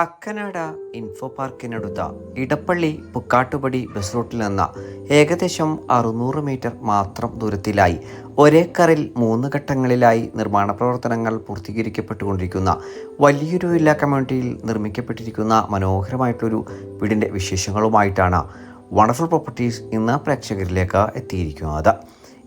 Kakkanad info പാർക്കിനടുത്ത Edappally Pukkattupady bus റൂട്ടിൽ നിന്ന് ഏകദേശം അറുന്നൂറ് മീറ്റർ മാത്രം ദൂരത്തിലായി. ഒരേക്കറിൽ മൂന്ന് ഘട്ടങ്ങളിലായി നിർമ്മാണ പ്രവർത്തനങ്ങൾ പൂർത്തീകരിക്കപ്പെട്ടുകൊണ്ടിരിക്കുന്ന വലിയൊരു വില്ല കമ്മ്യൂണിറ്റിയിൽ നിർമ്മിക്കപ്പെട്ടിരിക്കുന്ന മനോഹരമായിട്ടൊരു വീടിന്റെ വിശേഷങ്ങളുമായിട്ടാണ് വണ്ടർഫുൾ പ്രോപ്പർട്ടീസ് ഇന്ന് പ്രേക്ഷകരിലേക്ക് എത്തിയിരിക്കുന്നത്.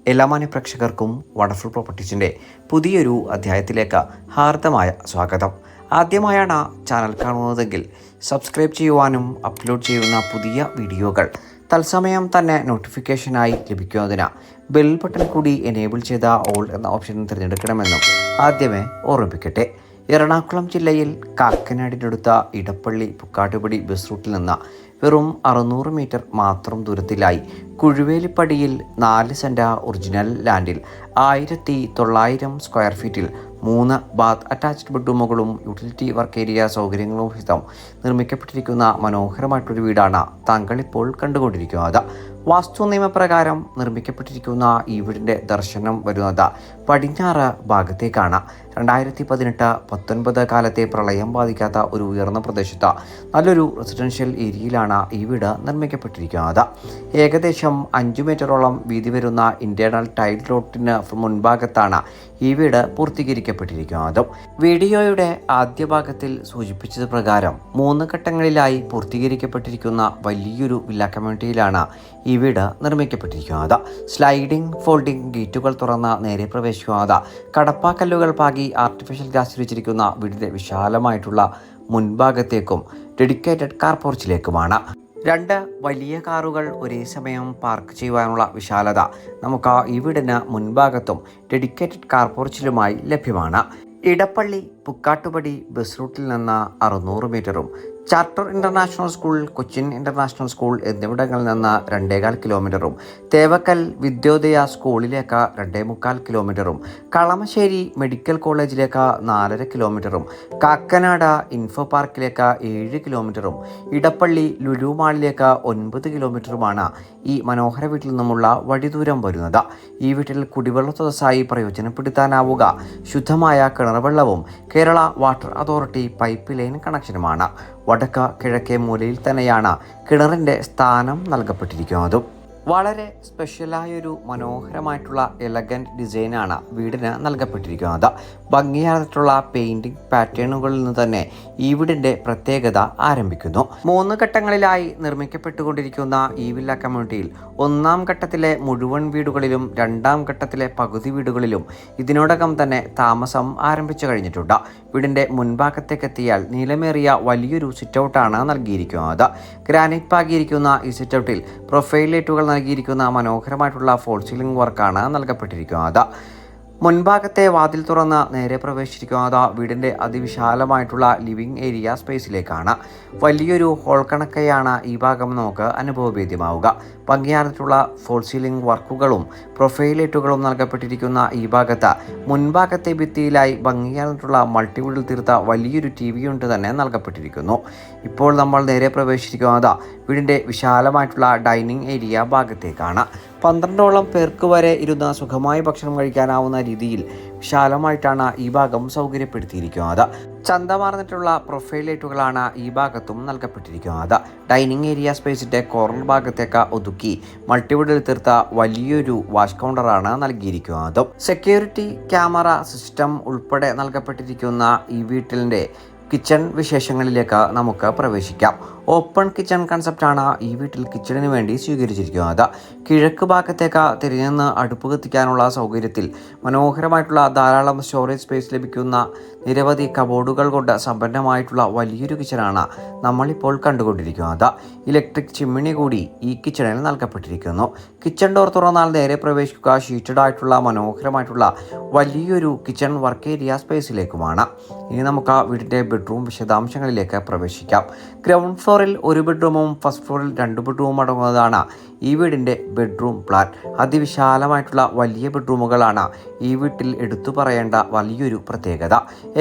എല്ലാ മാന്യ പ്രേക്ഷകർക്കും വണ്ടർഫുൾ പ്രോപ്പർട്ടീസിന്റെ പുതിയൊരു അധ്യായത്തിലേക്ക് ഹാർദമായ സ്വാഗതം. ആദ്യമായാണ് ചാനൽ കാണുന്നതെങ്കിൽ സബ്സ്ക്രൈബ് ചെയ്യുവാനും അപ്ലോഡ് ചെയ്യുന്ന പുതിയ വീഡിയോകൾ തത്സമയം തന്നെ നോട്ടിഫിക്കേഷനായി ലഭിക്കുന്നതിന് ബെൽ ബട്ടൺ കൂടി എനേബിൾ ചെയ്ത ഓൾ എന്ന ഓപ്ഷൻ തിരഞ്ഞെടുക്കണമെന്നും ആദ്യമേ ഓർമ്മിപ്പിക്കട്ടെ. എറണാകുളം ജില്ലയിൽ കാക്കനാടിനടുത്ത ഇടപ്പള്ളി പുക്കാട്ടുപടി ബസ് റൂട്ടിൽ നിന്ന് വെറും അറുന്നൂറ് മീറ്റർ മാത്രം ദൂരത്തിലായി കുഴുവേലിപ്പടിയിൽ നാല് സെന്റ ഒറിജിനൽ ലാൻഡിൽ ആയിരത്തി തൊള്ളായിരം സ്ക്വയർ ഫീറ്റിൽ മൂന്ന് ബാത്ത് അറ്റാച്ച്ഡ് ബെഡ്റൂമുകളും യൂട്ടിലിറ്റി വർക്ക് ഏരിയ സൗകര്യങ്ങളും ഹിതം. നിർമ്മിക്കപ്പെട്ടിരിക്കുന്ന മനോഹരമായിട്ടൊരു വീടാണ് താങ്കൾ ഇപ്പോൾ കണ്ടുകൊണ്ടിരിക്കുന്നത്. വാസ്തു നിയമപ്രകാരം നിർമ്മിക്കപ്പെട്ടിരിക്കുന്ന ഈ വീടിന്റെ ദർശനം വരുന്നത് പടിഞ്ഞാറ് ഭാഗത്തേക്കാണ്. രണ്ടായിരത്തി പതിനെട്ട് പത്തൊൻപത് കാലത്തെ പ്രളയം ബാധിക്കാത്ത ഒരു ഉയർന്ന പ്രദേശത്ത് നല്ലൊരു റെസിഡൻഷ്യൽ ഏരിയയിലാണ് ഈ വീട് നിർമ്മിക്കപ്പെട്ടിരിക്കുന്നത്. ഏകദേശം അഞ്ച് മീറ്ററോളം വീതി വരുന്ന ഇന്റേണൽ ടൈൽ റോട്ടിന് മുൻഭാഗത്താണ് ഈ വീട് പൂർത്തീകരിക്കപ്പെട്ടിരിക്കും അതും വീഡിയോയുടെ ആദ്യ ഭാഗത്തിൽ സൂചിപ്പിച്ചത് പ്രകാരം മൂന്ന് ഘട്ടങ്ങളിലായി പൂർത്തീകരിക്കപ്പെട്ടിരിക്കുന്ന വലിയൊരു വില്ല കമ്മ്യൂണിറ്റിയിലാണ് ഈ വീട് നിർമ്മിക്കപ്പെട്ടിരിക്കുന്നത്. സ്ലൈഡിംഗ് ഫോൾഡിംഗ് ഗേറ്റുകൾ തുറന്ന നേരെ പ്രവേശിക്കാതെ കടപ്പാക്കല്ലുകൾ പാകി ആർട്ടിഫിഷ്യൽ ഗ്യാസ് വെച്ചിരിക്കുന്ന വീടിന്റെ വിശാലമായിട്ടുള്ള മുൻഭാഗത്തേക്കും ഡെഡിക്കേറ്റഡ് കാർ പോർച്ചിലേക്കുമാണ് രണ്ട് വലിയ കാറുകൾ ഒരേ സമയം പാർക്ക് ചെയ്യുവാനുള്ള വിശാലത നമുക്ക് ഇവിടുന്ന് വീടിന് മുൻഭാഗത്തും ഡെഡിക്കേറ്റഡ് കാർ പോർച്ചിലുമായി ലഭ്യമാണ്. ഇടപ്പള്ളി പുക്കാട്ടുപടി ബസ് റൂട്ടിൽ നിന്ന് അറുന്നൂറ് മീറ്ററും charter international school Cochin international school എന്നിവിടങ്ങളിൽ നിന്ന് രണ്ടേകാൽ കിലോമീറ്ററും തേവക്കൽ വിദ്യോദയ സ്കൂളിലേക്ക് രണ്ടേ മുക്കാൽ കിലോമീറ്ററും കളമശ്ശേരി മെഡിക്കൽ കോളേജിലേക്ക് നാലര കിലോമീറ്ററും കാക്കനാട ഇൻഫോ പാർക്കിലേക്ക് ഏഴ് കിലോമീറ്ററും ഇടപ്പള്ളി ലുലുമാളിലേക്ക് ഒൻപത് കിലോമീറ്ററുമാണ് ഈ മനോഹര വീട്ടിൽ നിന്നുമുള്ള വഴിദൂരം വരുന്നത്. ഈ വീട്ടിൽ കുടിവെള്ള സ്രോതസ്സായി പ്രയോജനപ്പെടുത്താനാവുക. ശുദ്ധമായ കിണർവെള്ളവും Kerala water authority pipe line കണക്ഷനുമാണ്. വടക്ക് കിഴക്കേ മൂലയിൽ തന്നെയാണ് കിണറിന്റെ സ്ഥാനം നൽകപ്പെട്ടിരിക്കുന്നതും. വളരെ സ്പെഷ്യലായൊരു മനോഹരമായിട്ടുള്ള എലഗന്റ് ഡിസൈനാണ് വീടിന് നൽകപ്പെട്ടിരിക്കുന്നത്. ഭംഗിയായിട്ടുള്ള പെയിന്റിംഗ് പാറ്റേണുകളിൽ നിന്ന് തന്നെ ഈ വീടിന്റെ പ്രത്യേകത ആരംഭിക്കുന്നു. മൂന്ന് ഘട്ടങ്ങളിലായി നിർമ്മിക്കപ്പെട്ടുകൊണ്ടിരിക്കുന്ന ഈ വില്ല കമ്മ്യൂണിറ്റിയിൽ ഒന്നാം ഘട്ടത്തിലെ മുഴുവൻ വീടുകളിലും രണ്ടാം ഘട്ടത്തിലെ പകുതി വീടുകളിലും ഇതിനോടകം തന്നെ താമസം ആരംഭിച്ചു കഴിഞ്ഞിട്ടുണ്ട്. വീടിന്റെ മുൻഭാഗത്തേക്ക് എത്തിയാൽ നീളമേറിയ വലിയൊരു സിറ്റൗട്ടാണ് നൽകിയിരിക്കുന്നത്. ഗ്രാനൈറ്റ് പാകിയിരിക്കുന്ന ഈ സിറ്റൗട്ടിൽ പ്രൊഫൈൽ ലൈറ്റുകൾ നൽകിയിരിക്കുന്ന മനോഹരമായിട്ടുള്ള ഫോൾ സീലിംഗ് വർക്കാണ് നൽകപ്പെട്ടിരിക്കുന്നത്. മുൻഭാഗത്തെ വാതിൽ തുറന്ന് നേരെ പ്രവേശിച്ചിരിക്കുന്നത് വീടിന്റെ അതിവിശാലമായിട്ടുള്ള ലിവിംഗ് ഏരിയ സ്പേസിലേക്കാണ് വലിയൊരു ഹോൾ കണക്കയാണ് ഈ ഭാഗം നമുക്ക് അനുഭവവേദ്യമാവുക ഭംഗിയാർന്നിട്ടുള്ള ഫോൾ സീലിംഗ് വർക്കുകളും പ്രൊഫൈലേറ്റുകളും നൽകപ്പെട്ടിരിക്കുന്ന ഈ ഭാഗത്ത് മുൻഭാഗത്തെ ഭിത്തിയിലായി ഭംഗിയാർന്നിട്ടുള്ള മൾട്ടിവുഡിൽ തീർത്ത വലിയൊരു ടി വി കൊണ്ട് തന്നെ നൽകപ്പെട്ടിരിക്കുന്നു. ഇപ്പോൾ നമ്മൾ നേരെ പ്രവേശിക്കുന്നത് വീടിന്റെ വിശാലമായിട്ടുള്ള ഡൈനിങ് ഏരിയ ഭാഗത്തേക്കാണ്. പന്ത്രണ്ടോളം പേർക്ക് വരെ ഇരുന്ന് സുഖമായി ഭക്ഷണം കഴിക്കാനാവുന്ന രീതിയിൽ വിശാലമായിട്ടാണ് ഈ ഭാഗം സൗകര്യപ്പെടുത്തിയിരിക്കുന്നത്. ചന്തമാർന്നിട്ടുള്ള പ്രൊഫൈൽ ലൈറ്റുകളാണ് ഈ ഭാഗത്തും നൽകപ്പെട്ടിരിക്കുന്നത്. ഡൈനിങ് ഏരിയ സ്പേസിന്റെ കോർണർ ഭാഗത്തേക്ക് ഒതുക്കി മൾട്ടിവുഡിൽ തീർത്ത വലിയൊരു വാഷ് കൗണ്ടറാണ് നൽകിയിരിക്കുന്നത്. സെക്യൂരിറ്റി ക്യാമറ സിസ്റ്റം ഉൾപ്പെടെ നൽകപ്പെട്ടിരിക്കുന്ന ഈ വീട്ടിലിന്റെ കിച്ചൺ വിശേഷങ്ങളിലേക്ക് നമുക്ക് പ്രവേശിക്കാം. ഓപ്പൺ കിച്ചൺ കൺസെപ്റ്റാണ് ഈ വീട്ടിൽ കിച്ചണിന് വേണ്ടി സ്വീകരിച്ചിരിക്കുന്നത്. കിഴക്ക് ഭാഗത്തേക്ക് തിരിഞ്ഞെന്ന് അടുപ്പ് കത്തിക്കാനുള്ള സൗകര്യത്തിൽ മനോഹരമായിട്ടുള്ള ധാരാളം സ്റ്റോറേജ് സ്പേസ് ലഭിക്കുന്ന നിരവധി കബോർഡുകൾ കൊണ്ട് സമ്പന്നമായിട്ടുള്ള വലിയൊരു കിച്ചണാണ് നമ്മളിപ്പോൾ കണ്ടുകൊണ്ടിരിക്കുന്നത്. ഇലക്ട്രിക് ചിമ്മിണി കൂടി ഈ കിച്ചണിൽ നൽകപ്പെട്ടിരിക്കുന്നു. കിച്ചൺ ഡോർ തുറന്നാൽ നേരെ പ്രവേശിക്കുക ഷീറ്റഡ് ആയിട്ടുള്ള മനോഹരമായിട്ടുള്ള വലിയൊരു കിച്ചൺ വർക്ക് ഏരിയ സ്പേസിലേക്കുമാണ് ഇനി നമുക്ക് ആ വീടിന്റെ ബെഡ്റൂം വിശദാംശങ്ങളിലേക്ക് പ്രവേശിക്കാം. ഗ്രൗണ്ട് ഫ്ലോറിൽ ഒരു ബെഡ്റൂമും ഫസ്റ്റ് ഫ്ലോറിൽ രണ്ട് ബെഡ്റൂമും അടങ്ങുന്നതാണ് ഈ വീടിന്റെ ബെഡ്റൂം പ്ലാൻ അതിവിശാലമായിട്ടുള്ള വലിയ ബെഡ്റൂമുകളാണ് ഈ വീട്ടിൽ എടുത്തു പറയേണ്ട വലിയൊരു പ്രത്യേകത.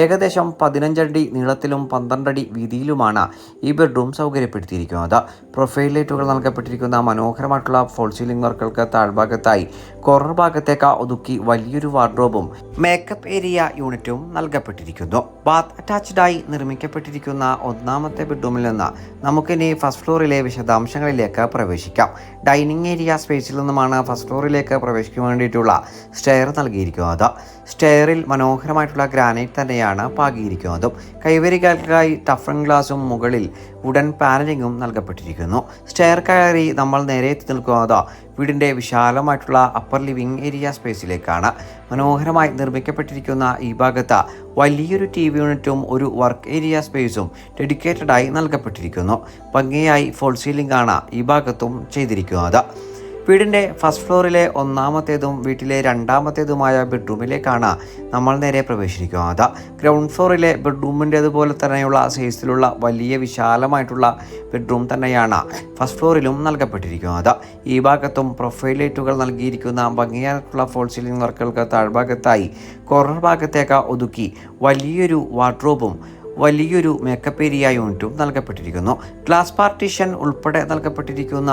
ഏകദേശം പതിനഞ്ചടി നീളത്തിലും പന്ത്രണ്ടടി വീതിയിലുമാണ് ഈ ബെഡ്റൂം സൗകര്യപ്പെടുത്തിയിരിക്കുന്നത്. പ്രൊഫൈൽ ലൈറ്റുകൾ നൽകപ്പെട്ടിരിക്കുന്ന മനോഹരമായിട്ടുള്ള ഫോൾ സീലിംഗ് വർക്കുകൾക്ക് താഴ്ഭാഗത്തായി കോർണർ ഭാഗത്തേക്ക് ഒതുക്കി വലിയൊരു വാർഡ്രോബും മേക്കപ്പ് ഏരിയ യൂണിറ്റും നൽകപ്പെട്ടിരിക്കുന്നു. ബാത്ത് അറ്റാച്ച്ഡായി നിർമ്മിക്കപ്പെട്ടിരിക്കുന്ന ഒന്നാമത്തെ ബെഡ്റൂമിൽ നിന്ന് നമുക്കിനി ഫസ്റ്റ് ഫ്ലോറിലെ വിശദാംശങ്ങളിലേക്ക് പ്രവേശിക്കാം. ഡൈനിങ് ഏരിയ സ്പേസിൽ നിന്നുമാണ് ഫസ്റ്റ് ഫ്ലോറിലേക്ക് പ്രവേശിക്കാൻ വേണ്ടിയിട്ടുള്ള സ്റ്റെയർ നൽകിയിരിക്കുന്നത്. സ്റ്റെയറിൽ മനോഹരമായിട്ടുള്ള ഗ്രാനൈറ്റ് തന്നെയാണ് പാകിയിരിക്കുന്നതും. കൈവരികൾക്കായി ടഫൺ ഗ്ലാസും മുകളിൽ വുഡൻ പാനലിങ്ങും നൽകപ്പെട്ടിരിക്കുന്നു. സ്റ്റെയർ കയറി നമ്മൾ നേരെ എത്തി നിൽക്കുന്നത് വീടിന്റെ വിശാലമായിട്ടുള്ള അപ്പർ ലിവിംഗ് ഏരിയ സ്പേസിലേക്കാണ്. മനോഹരമായി നിർമ്മിക്കപ്പെട്ടിരിക്കുന്ന ഈ ഭാഗത്ത് വലിയൊരു ടി വി യൂണിറ്റും ഒരു വർക്ക് ഏരിയ സ്പേസും ഡെഡിക്കേറ്റഡായി നൽകപ്പെട്ടിരിക്കുന്നു. ഭംഗിയായി ഫോൾ സീലിംഗ് ആണ് ഈ ഭാഗത്തും ചെയ്തിരിക്കുന്നത്. വീടിന്റെ ഫസ്റ്റ് ഫ്ലോറിലെ ഒന്നാമത്തേതും വീട്ടിലെ രണ്ടാമത്തേതുമായ ബെഡ്റൂമിലേക്കാണ് നമ്മൾ നേരെ പ്രവേശിക്കുന്നത്. ഗ്രൗണ്ട് ഫ്ലോറിലെ ബെഡ്റൂമിന്റേതുപോലെ തന്നെയുള്ള സൈസിലുള്ള വലിയ വിശാലമായിട്ടുള്ള ബെഡ്റൂം തന്നെയാണ് ഫസ്റ്റ് ഫ്ലോറിലും നൽകപ്പെട്ടിരിക്കുന്നത്. ഈ ഭാഗത്തും പ്രൊഫൈൽ ലൈറ്റുകൾ നൽകിയിരിക്കുന്ന ഭംഗിയായിട്ടുള്ള ഫോൾ സീലിംഗ് വർക്കുകൾക്ക് താഴ്ഭാഗത്തായി കോർണർ ഭാഗത്തേക്ക് ഒതുക്കി വലിയൊരു വാർഡ്രോബും വലിയൊരു മേക്കപ്പ് ഏരിയ യൂണിറ്റും നൽകപ്പെട്ടിരിക്കുന്നു. ഗ്ലാസ് പാർട്ടീഷൻ ഉൾപ്പെടെ നൽകപ്പെട്ടിരിക്കുന്ന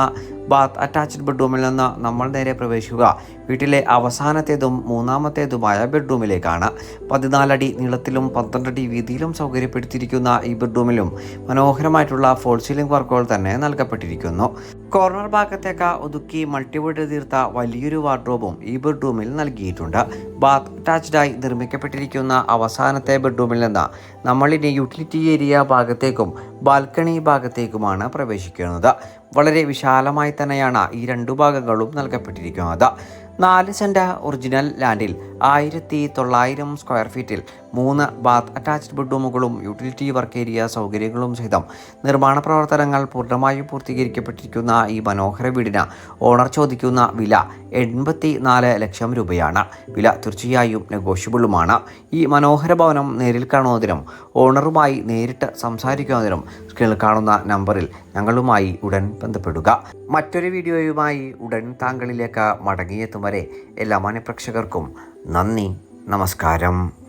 ബാത്ത് അറ്റാച്ച്ഡ് ബെഡ്റൂമിൽ നിന്ന് നമ്മൾ നേരെ പ്രവേശിക്കുക. വീട്ടിലെ അവസാനത്തേതും മൂന്നാമത്തേതുമായ ബെഡ്റൂമിലേക്കാണ്. പതിനാലടി നീളത്തിലും പന്ത്രണ്ടടി വീതിയിലും സൗകര്യപ്പെടുത്തിയിരിക്കുന്ന ഈ ബെഡ്റൂമിലും മനോഹരമായിട്ടുള്ള ഫോൾ സീലിംഗ് വർക്കുകൾ തന്നെ നൽകപ്പെട്ടിരിക്കുന്നു. കോർണർ ഭാഗത്തേക്ക് ഒതുക്കി മൾട്ടിവുഡ് തീർത്ത വലിയൊരു വാർഡ്രോബും ഈ ബെഡ്റൂമിൽ നൽകിയിട്ടുണ്ട്. ബാത്ത് അറ്റാച്ച്ഡായി നിർമ്മിക്കപ്പെട്ടിരിക്കുന്ന അവസാനത്തെ ബെഡ്റൂമിൽ നിന്ന് നമ്മളിനി യൂട്ടിലിറ്റി ഏരിയ ഭാഗത്തേക്കും ബാൽക്കണി ഭാഗത്തേക്കുമാണ് പ്രവേശിക്കുന്നത്. വളരെ വിശാലമായി തന്നെയാണ് ഈ രണ്ടു ഭാഗങ്ങളും നൽകപ്പെട്ടിരിക്കുന്നത്. നാല് സെന്റ് ഒറിജിനൽ ലാൻഡിൽ ആയിരത്തി തൊള്ളായിരം സ്ക്വയർ ഫീറ്റിൽ മൂന്ന് ബാത്ത് അറ്റാച്ച്ഡ് ബെഡ്റൂമുകളും യൂട്ടിലിറ്റി വർക്ക് ഏരിയ സൗകര്യങ്ങളും സഹിതം നിർമ്മാണ പ്രവർത്തനങ്ങൾ പൂർണമായും പൂർത്തീകരിക്കപ്പെട്ടിരിക്കുന്ന ഈ മനോഹര വീടിന് ഓണർ ചോദിക്കുന്ന വില എൺപത്തി നാല് ലക്ഷം രൂപയാണ്. വില തീർച്ചയായും നെഗോഷ്യബിളുമാണ്. ഈ മനോഹര ഭവനം നേരിൽ കാണുന്നതിനും ഓണറുമായി നേരിട്ട് സംസാരിക്കുന്നതിനും സ്ക്രീനിൽ കാണുന്ന നമ്പറിൽ ഞങ്ങളുമായി ഉടൻ ബന്ധപ്പെടുക. മറ്റൊരു വീഡിയോയുമായി ഉടൻ താങ്കളിലേക്ക് മടങ്ങിയെത്തും വരെ എല്ലാ മാന്യപ്രേക്ഷകർക്കും നന്ദി നമസ്കാരം.